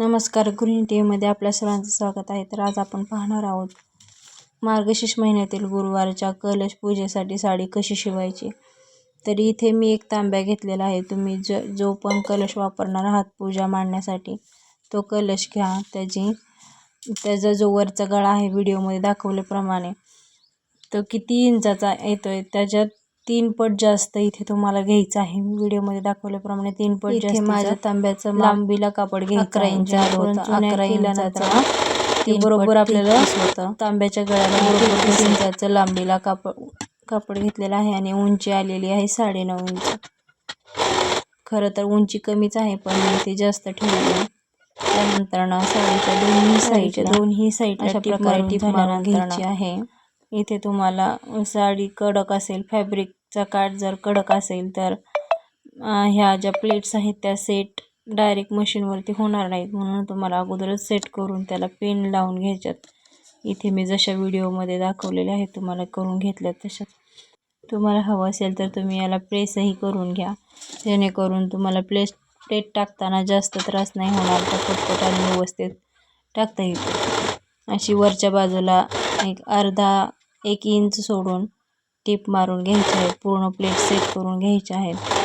नमस्कार green tea व्हीमध्ये आपल्या सर्वांचं स्वागत आहे. तर आज आपण पाहणार आहोत मार्गशीर्ष महिन्यातील गुरुवारच्या कलश पूजेसाठी साडी कशी शिवायची? तर इथे मी एक तांब्या घेतलेला आहे. तुम्ही ज जो पण कलश वापरणार आहात पूजा मांडण्यासाठी तो कलश घ्या. त्याची त्याचा जो वरचा गळा आहे व्हिडिओमध्ये दाखवल्याप्रमाणे तो किती इंचाचा येतो आहे त्याच्यात तीन पट जास्त इथे तुम्हाला घ्यायचं आहे. व्हिडिओमध्ये दाखवल्याप्रमाणे तीन पट जास्त माझ्या तांब्याचं लांबीला कापड घ्यायचं अकरा इंचाचा ते बरोबर आपल्याला होतं. तांब्याच्या गळ्याला बरोबर इंचाचं लांबीला कापड कापड घेतलेलं आहे आणि उंची आलेली आहे साडेनऊ इंच. खरं तर उंची कमीच आहे पण ते जास्त ठेवली आहे. त्यानंतर ना साडीच्या दोन्ही साईडच्या दोन्ही साईड अशा प्रकारे टीप मारून घ्यायची आहे. इथे तुम्हाला साडी कडक असेल चा काठ जर कडक असेल तर ह्या ज्या प्लेट्स आहेत त्या सेट डायरेक्ट मशीनवरती होणार नाहीत. म्हणून तुम्हाला अगोदरच सेट करून त्याला पेन लावून घ्यायच्यात. इथे मी जशा व्हिडिओमध्ये दाखवलेल्या आहेत तुम्हाला करून घेतल्यात तशाच तुम्हाला हवं असेल तर तुम्ही याला प्रेसही करून घ्या. जेणेकरून तुम्हाला प्लेस प्लेट टाकताना जास्त त्रास नाही होणार तर पटपट आणि व्यवस्थित टाकता येईल. अशी वरच्या बाजूला एक अर्धा एक इंच सोडून टीप मारून घ्यायची आहे पूर्ण प्लेट सेट करून घ्यायचे आहेत.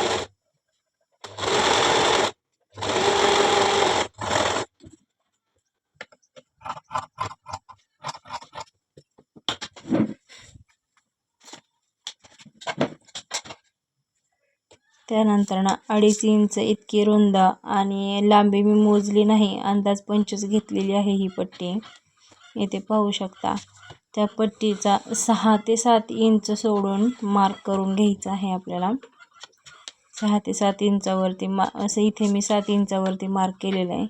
त्यानंतर ना अडीच इंच इतकी रुंद आणि लांबी मी मोजली नाही अंदाज पंचवीस घेतलेली आहे ही पट्टी. येथे पाहू शकता. त्या पट्टीचा सहा ते सात इंच सोडून मार्क करून घ्यायचा आहे आपल्याला. सहा ते सात इंचावरती मा असं इथे मी सात इंचावरती मार्क केलेलं आहे.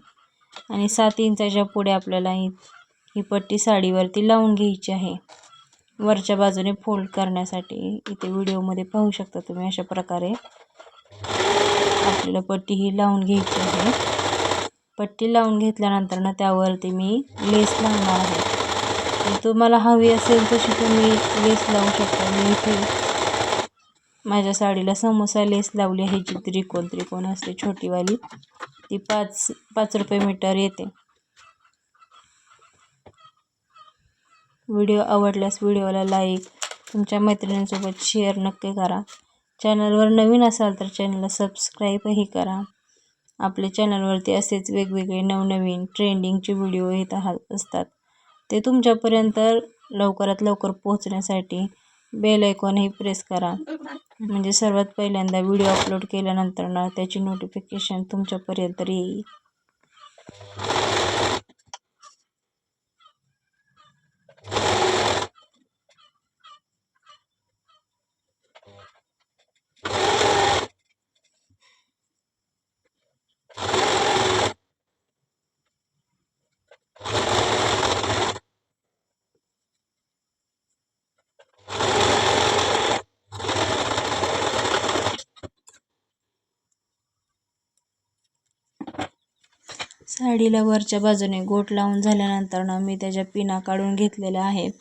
आणि सात इंचाच्या पुढे आपल्याला ही ही पट्टी साडीवरती लावून घ्यायची आहे. वरच्या बाजूने फोल्ड करण्यासाठी इथे व्हिडिओमध्ये पाहू शकता तुम्ही अशा प्रकारे. आपल्याला पट्टी ही लावून घ्यायची आहे. पट्टी लावून घेतल्यानंतर ना त्यावरती मी लेस लावणार आहे. तुम्हाला हवी असेल तशी तुम्ही लेस लावू शकता. मी इथे माझ्या साडीला समोसा लेस लावली आहे जी त्रिकोण त्रिकोण असते छोटीवाली. ती पाच पाच रुपये मीटर येते. व्हिडिओ आवडल्यास व्हिडिओला लाईक तुमच्या मैत्रिणींसोबत शेअर नक्की करा. चॅनलवर नवीन असाल तर चॅनलला सबस्क्राईबही करा. आपल्या चॅनलवरती असेच वेगवेगळे नवनवीन ट्रेंडिंगचे व्हिडिओ येत आहात असतात. ते तुमच्यापर्यंत लवकरात लवकर पोहोचण्यासाठी बेल आयकॉनही प्रेस करा. म्हणजे सर्वात पहिल्यांदा व्हिडिओ अपलोड केल्यानंतर ना त्याची नोटिफिकेशन तुमच्यापर्यंत येईल. साडीला वरच्या बाजूने गोट लावून झाल्यानंतर ना मी त्याच्या पिना काढून घेतलेल्या आहेत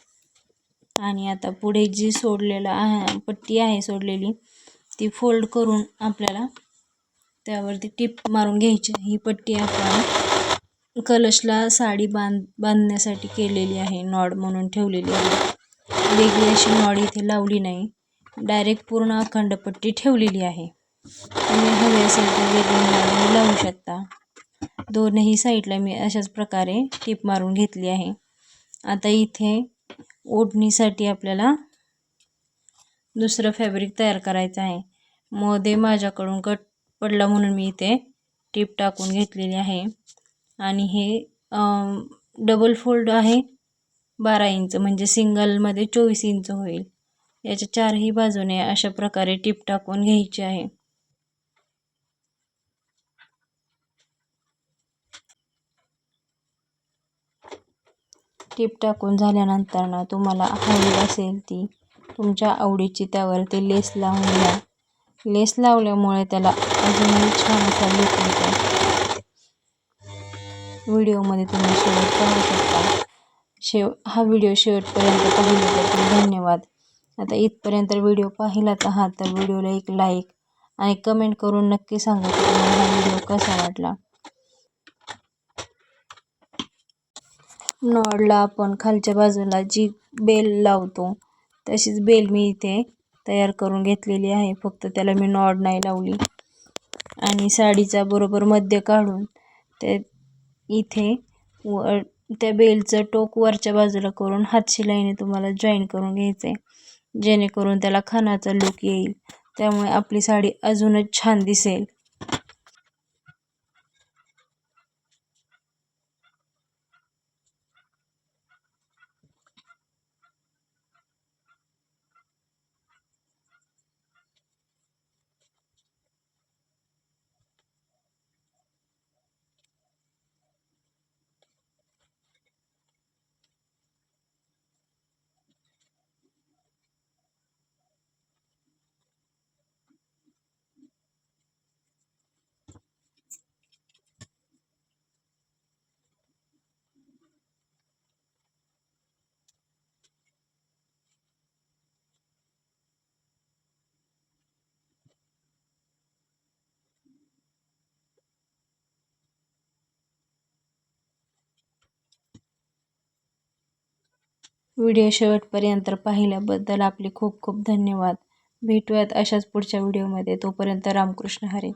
आणि आता पुढे जी सोडलेलं आहे पट्टी आहे सोडलेली ती फोल्ड करून आपल्याला त्यावरती टिप मारून घ्यायची ही पट्टी आपण कलशला साडी बांध बांधण्यासाठी केलेली आहे नॉड म्हणून ठेवलेली आहे. वेगळी अशी नॉड इथे लावली नाही. डायरेक्ट पूर्ण अखंड पट्टी ठेवलेली आहे. तुम्ही हवे असेल तर वेगळी नॉड लावू शकता. दोनही साईडला मी अशाच प्रकारे टीप मारून घेतली आहे. आता इथे ओढणीसाठी आपल्याला दुसरं फॅब्रिक तयार करायचं आहे. मध्ये माझ्याकडून कट पडला म्हणून मी इथे टीप टाकून घेतलेली आहे. आणि हे डबल फोल्ड आहे. बारा इंच म्हणजे सिंगलमध्ये चोवीस इंच होईल. याच्या चारही बाजूने अशा प्रकारे टीप टाकून घ्यायची आहे. क्लिप टाकून झाल्यानंतर ना तुम्हाला हवी असेल ती तुमच्या आवडीची त्यावरती लेस लावून घ्या. लेस लावल्यामुळे त्याला अजूनही छान असा लुक येतो. व्हिडिओमध्ये तुम्ही शेवट पाहू शकता. शेव हा व्हिडिओ शेवटपर्यंत पाहिल्याबद्दल धन्यवाद. आता इथपर्यंत व्हिडिओ पाहिलात आहात तर व्हिडिओला एक लाईक आणि कमेंट करून नक्की सांगा की तुम्हाला हा व्हिडिओ कसा वाटला. नॉडला आपण खालच्या बाजूला जी बेल लावतो तशीच बेल मी इथे तयार करून घेतलेली आहे. फक्त त्याला मी नॉड नाही लावली. आणि साडीचा बरोबर मध्य काढून ते इथे व त्या बेलचं टोक वरच्या बाजूला करून हातशिलाईने तुम्हाला जॉईन करून घ्यायचं आहे जेणेकरून त्याला खानाचा लुक येईल. त्यामुळे आपली साडी अजूनच छान दिसेल. व्हिडिओ शेवटपर्यंत पाहिल्याबद्दल आपले खूप खूप धन्यवाद. भेटूयात अशाच पुढच्या व्हिडिओमध्ये. तोपर्यंत रामकृष्ण हरे.